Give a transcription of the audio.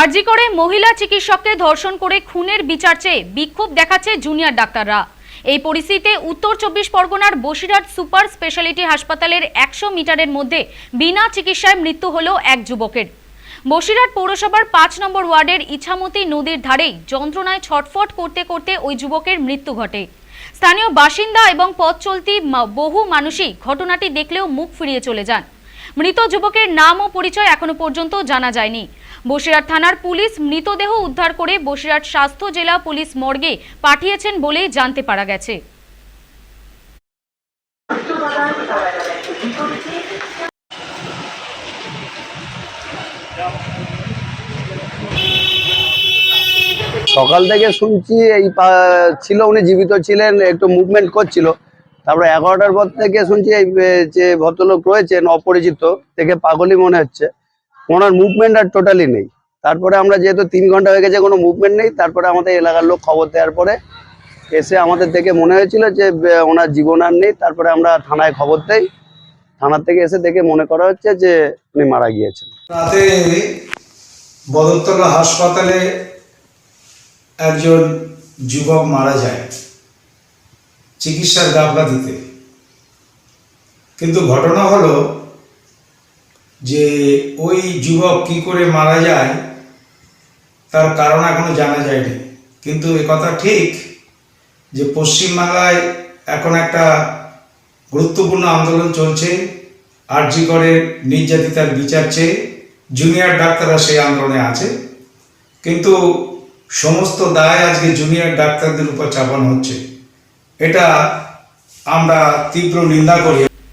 আরজি করে মহিলা চিকিৎসককে ধর্ষণ করে খুনের বিচার চেয়ে বিক্ষোভ দেখাচ্ছে জুনিয়র ডাক্তাররা। এই পরিস্থিতিতে উত্তর চব্বিশ পরগনার বসিরহাট সুপার স্পেশালিটি হাসপাতালের একশো মিটারের মধ্যে বিনা চিকিৎসায় মৃত্যু হল এক যুবকের। বসিরহাট পৌরসভার পাঁচ নম্বর ওয়ার্ডের ইছামতি নদীর ধারেই যন্ত্রণায় ছটফট করতে করতে ওই যুবকের মৃত্যু ঘটে। স্থানীয় বাসিন্দা এবং পথ চলতি বহু মানুষই ঘটনাটি দেখলেও মুখ ফিরিয়ে চলে যান। মৃত যুবকের নাম ও পরিচয় এখনও পর্যন্ত জানা যায়নি। বসিরহাট থানার পুলিশ মৃতদেহ উদ্ধার করে বসিরহাট স্বাস্থ্য জেলা পুলিশ মর্গে পাঠিয়েছেন বলেই জানতে পারা গেছে। সকাল থেকে শুনছি এই ছিল উনি জীবিত ছিলেন, একটু মুভমেন্ট করছিল। তারপরে এগারোটার পর থেকে শুনছি এই যে ভদ্রলোক রয়েছেন, অপরিচিত থেকে পাগলই মনে হচ্ছে। ওনার মুভমেন্ট আর টোটালি নেই। তারপরে আমরা যেহেতু তিন ঘণ্টা হয়ে গেছে, কোনো মুভমেন্ট নেই, তারপরে আমাদের এলাকার লোক খবর দেওয়ার পরে এসে আমাদের দেখে মনে হয়েছিল যে ওনার জীবন আর নেই। তারপরে আমরা থানায় খবর দেই। থানার থেকে এসে দেখে মনে করা হচ্ছে যে, উনি মারা গিয়েছেন। রাতে বদরতলা হাসপাতালে একজন যুবক মারা যায়। চিকিৎসার গাফলাতিতে কিন্তু ঘটনা হলো যে ওই যুবক কি করে মারা যায়, তার কারণ এখনও জানা যায়নি। কিন্তু এ কথা ঠিক যে পশ্চিমবাংলায় এখন একটা গুরুত্বপূর্ণ আন্দোলন চলছে, আরজি করে নির্যাতিতার বিচার চেয়ে, জুনিয়র ডাক্তাররা সেই আন্দোলনে আছে। কিন্তু সমস্ত দায় আজকে জুনিয়র ডাক্তারদের উপর চাপানো হচ্ছে। এটা আমরা তীব্র নিন্দা করি।